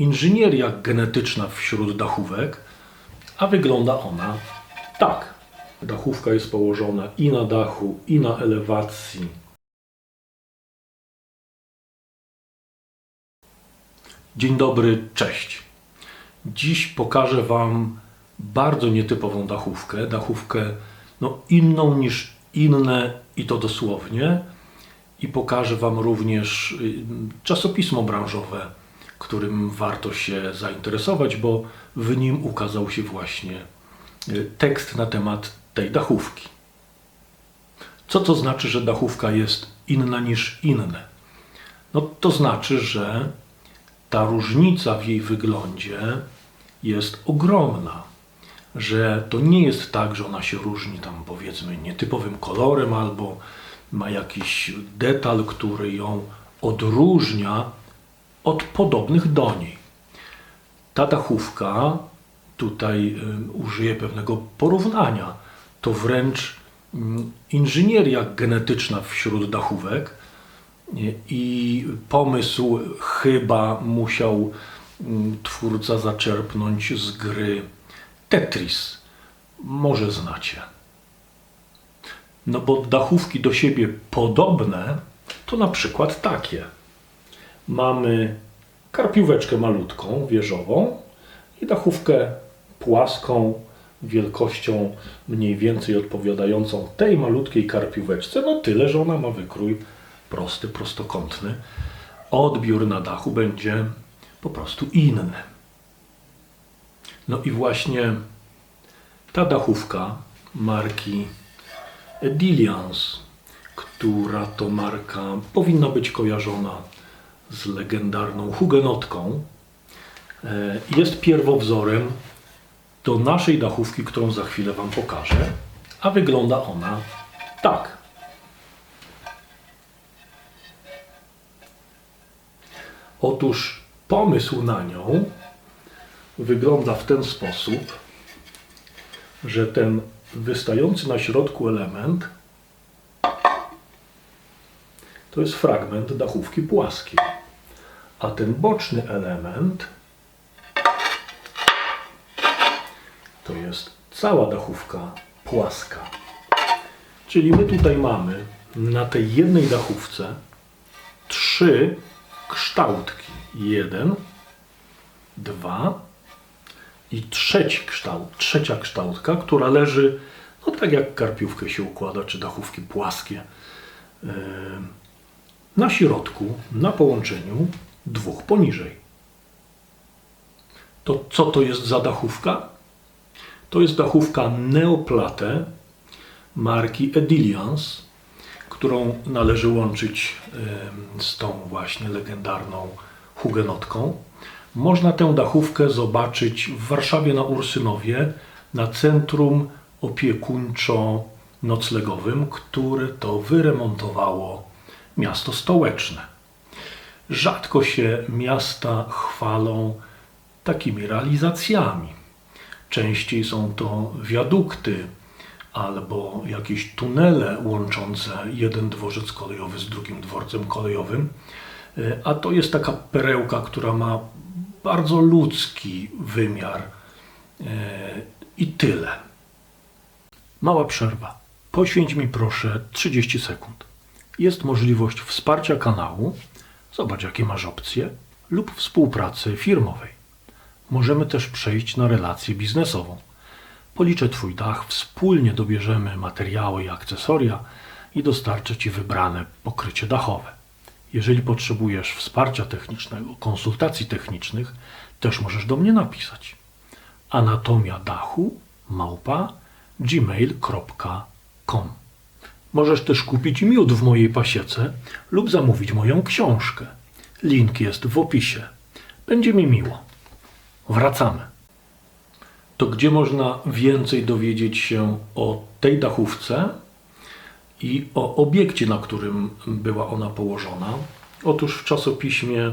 inżynieria genetyczna wśród dachówek, a wygląda ona tak. Dachówka jest położona i na dachu, i na elewacji. Dzień dobry, cześć. Dziś pokażę Wam bardzo nietypową dachówkę. Dachówkę no, inną niż inne i to dosłownie. I pokażę Wam również y, czasopismo branżowe, którym warto się zainteresować, bo w nim ukazał się właśnie y, tekst na temat tej dachówki. Co to znaczy, że dachówka jest inna niż inne? No to znaczy, że ta różnica w jej wyglądzie jest ogromna. Że to nie jest tak, że ona się różni tam powiedzmy nietypowym kolorem albo ma jakiś detal, który ją odróżnia od podobnych do niej. Ta dachówka, tutaj użyję pewnego porównania, to wręcz mm, inżynieria genetyczna wśród dachówek? I pomysł chyba musiał mm, twórca zaczerpnąć z gry Tetris. Może znacie. No bo dachówki do siebie podobne to na przykład takie. Mamy karpióweczkę malutką, wieżową i dachówkę płaską, wielkością mniej więcej odpowiadającą tej malutkiej karpióweczce. No tyle, że ona ma wykrój prosty, prostokątny. Odbiór na dachu będzie po prostu inny. No i właśnie ta dachówka marki Edilians, która to marka powinna być kojarzona z legendarną hugenotką, e, jest pierwowzorem do naszej dachówki, którą za chwilę Wam pokażę, a wygląda ona tak. Otóż pomysł na nią wygląda w ten sposób, że ten wystający na środku element to jest fragment dachówki płaskiej, a ten boczny element to jest cała dachówka płaska. Czyli my tutaj mamy na tej jednej dachówce trzy kształtki. Jeden, dwa i trzeci kształt, trzecia kształtka, która leży no tak jak karpiówkę się układa, czy dachówki płaskie. Yy, Na środku, na połączeniu dwóch poniżej. To co to jest za dachówka? To jest dachówka Neoplate marki Edilians, którą należy łączyć z tą właśnie legendarną hugenotką. Można tę dachówkę zobaczyć w Warszawie na Ursynowie na centrum opiekuńczo-noclegowym, które to wyremontowało miasto stołeczne. Rzadko się miasta chwalą takimi realizacjami. Częściej są to wiadukty albo jakieś tunele łączące jeden dworzec kolejowy z drugim dworcem kolejowym. E, A to jest taka perełka, która ma bardzo ludzki wymiar e, i tyle. Mała przerwa. Poświęć mi proszę 30 sekund. Jest możliwość wsparcia kanału, zobacz jakie masz opcje, lub współpracy firmowej. Możemy też przejść na relację biznesową. Policzę Twój dach, wspólnie dobierzemy materiały i akcesoria i dostarczę Ci wybrane pokrycie dachowe. Jeżeli potrzebujesz wsparcia technicznego, konsultacji technicznych, też możesz do mnie napisać. Anatomia dachu małpa gmail.com Możesz też kupić miód w mojej pasiece lub zamówić moją książkę. Link jest w opisie. Będzie mi miło. Wracamy. To gdzie można więcej dowiedzieć się o tej dachówce i o obiekcie, na którym była ona położona? Otóż w czasopiśmie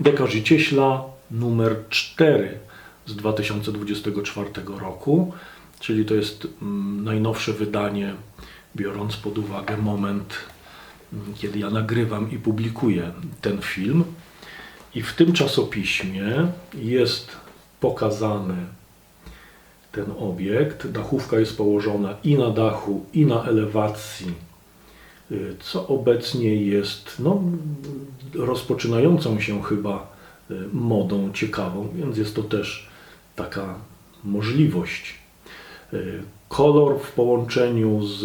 Dekarz i Cieśla numer 4 z 2024 roku, czyli to jest mm, najnowsze wydanie, biorąc pod uwagę moment, mm, kiedy ja nagrywam i publikuję ten film. I w tym czasopiśmie jest pokazany ten obiekt. Dachówka jest położona i na dachu, i na elewacji, y, co obecnie jest no, rozpoczynającą się chyba y, modą ciekawą, więc jest to też taka możliwość. Y, Kolor w połączeniu z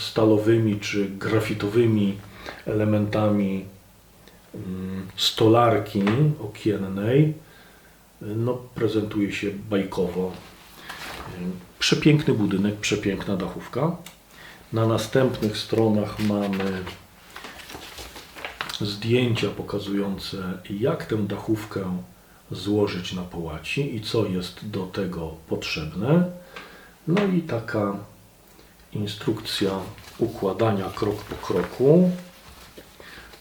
stalowymi czy grafitowymi elementami mm, stolarki okiennej no, prezentuje się bajkowo. Przepiękny budynek, przepiękna dachówka. Na następnych stronach mamy zdjęcia pokazujące, jak tę dachówkę złożyć na połaci i co jest do tego potrzebne. No i taka instrukcja układania krok po kroku.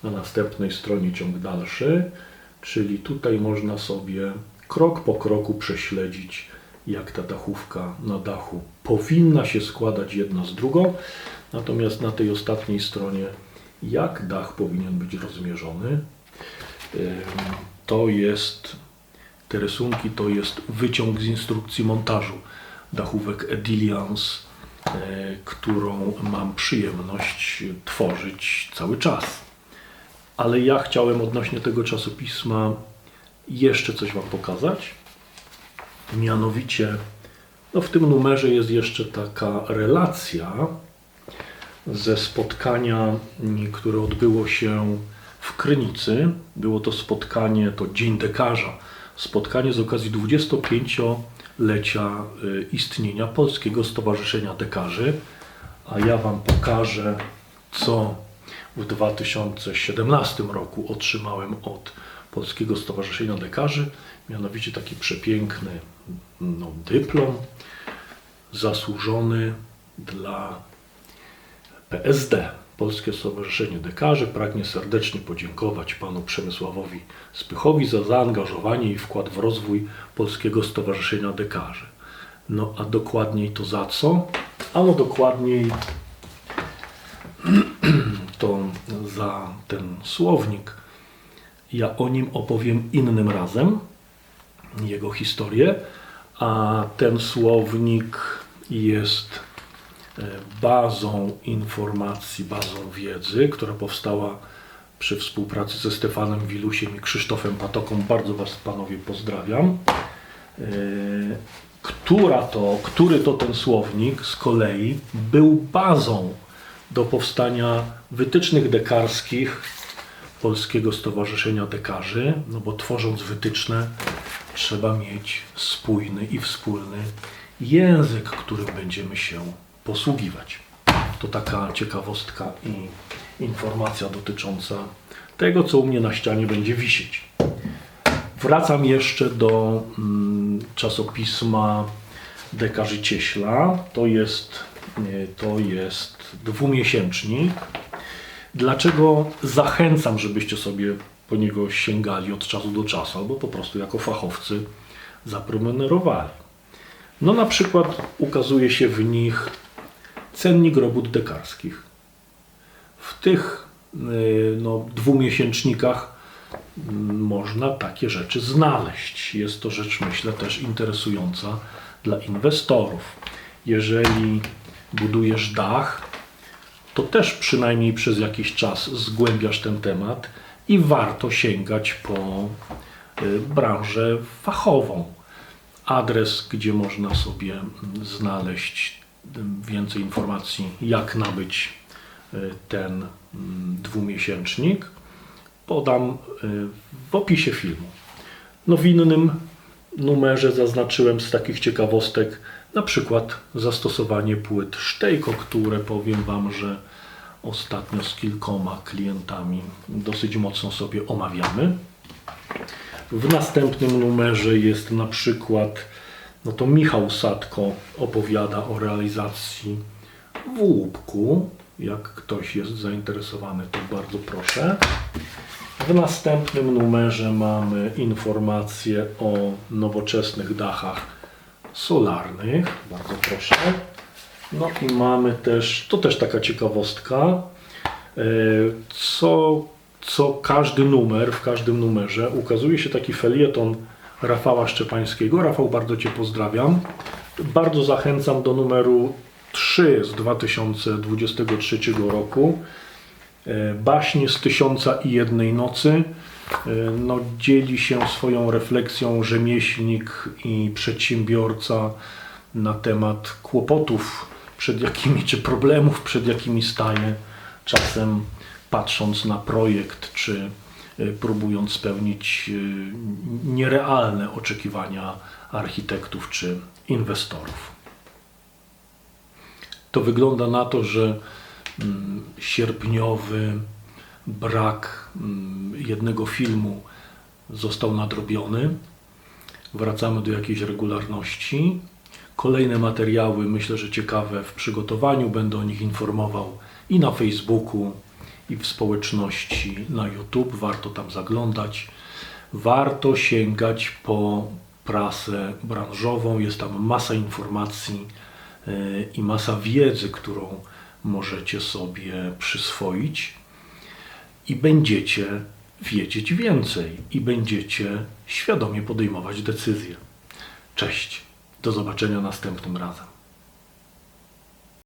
Na następnej stronie ciąg dalszy, czyli tutaj można sobie krok po kroku prześledzić, jak ta dachówka na dachu powinna się składać jedna z drugą. Natomiast na tej ostatniej stronie, jak dach powinien być rozmierzony, to jest, te rysunki to jest wyciąg z instrukcji montażu dachówek Edilians, e, którą mam przyjemność tworzyć cały czas. Ale ja chciałem odnośnie tego czasopisma jeszcze coś Wam pokazać. Mianowicie, no w tym numerze jest jeszcze taka relacja ze spotkania, które odbyło się w Krynicy. Było to spotkanie, to Dzień Dekarza. Spotkanie z okazji 25-lecia y, istnienia Polskiego Stowarzyszenia Dekarzy. A ja Wam pokażę, co w 2017 roku otrzymałem od Polskiego Stowarzyszenia Dekarzy, mianowicie taki przepiękny no, dyplom zasłużony dla PSD. Polskie Stowarzyszenie Dekarzy pragnie serdecznie podziękować panu Przemysławowi Spychowi za zaangażowanie i wkład w rozwój Polskiego Stowarzyszenia Dekarzy. No a dokładniej to za co? Ano dokładniej to za ten słownik ja o nim opowiem innym razem, jego historię, a ten słownik jest bazą informacji, bazą wiedzy, która powstała przy współpracy ze Stefanem Wilusiem i Krzysztofem Patoką. Bardzo Was panowie pozdrawiam. E, która to, który to ten słownik z kolei był bazą do powstania wytycznych dekarskich Polskiego Stowarzyszenia Dekarzy, no bo tworząc wytyczne trzeba mieć spójny i wspólny język, którym będziemy się posługiwać. To taka ciekawostka i informacja dotycząca tego, co u mnie na ścianie będzie wisieć. Wracam jeszcze do mm, czasopisma Dekarzy Cieśla. To jest, to jest dwumiesięcznik Dlaczego zachęcam, żebyście sobie po niego sięgali od czasu do czasu, albo po prostu jako fachowcy zaprenumerowali? No na przykład ukazuje się w nich cennik robót dekarskich. W tych y, no, dwumiesięcznikach mm, można takie rzeczy znaleźć. Jest to rzecz, myślę, też interesująca dla inwestorów. Jeżeli budujesz dach, to też przynajmniej przez jakiś czas zgłębiasz ten temat i warto sięgać po y, branżę fachową. Adres, gdzie można sobie znaleźć więcej informacji, jak nabyć y, ten mm, dwumiesięcznik, podam y, w opisie filmu. No w innym numerze zaznaczyłem z takich ciekawostek na przykład zastosowanie płyt Sztejko, które powiem Wam, że ostatnio z kilkoma klientami dosyć mocno sobie omawiamy. W następnym numerze jest na przykład, no to Michał Sadko opowiada o realizacji w łupku. Jak ktoś jest zainteresowany, to bardzo proszę. W następnym numerze mamy informacje o nowoczesnych dachach solarnych. Bardzo proszę. No i mamy też, to też taka ciekawostka, e, co co każdy numer, w każdym numerze ukazuje się taki felieton Rafała Szczepańskiego. Rafał, bardzo Cię pozdrawiam. Bardzo zachęcam do numeru 3 z 2023 roku. E, Baśnie z Tysiąca i Jednej Nocy. E, No, dzieli się swoją refleksją rzemieślnik i przedsiębiorca na temat kłopotów, przed jakimi, czy problemów, przed jakimi staje czasem patrząc na projekt, czy próbując spełnić e, nierealne oczekiwania architektów czy inwestorów. To wygląda na to, że mm, sierpniowy brak mm, jednego filmu został nadrobiony. Wracamy do jakiejś regularności. Kolejne materiały, myślę, że ciekawe w przygotowaniu. Będę o nich informował i na Facebooku, i w społeczności na YouTube. Warto tam zaglądać. Warto sięgać po prasę branżową. Jest tam masa informacji yy, i masa wiedzy, którą możecie sobie przyswoić i będziecie wiedzieć więcej i będziecie świadomie podejmować decyzje. Cześć, do zobaczenia następnym razem.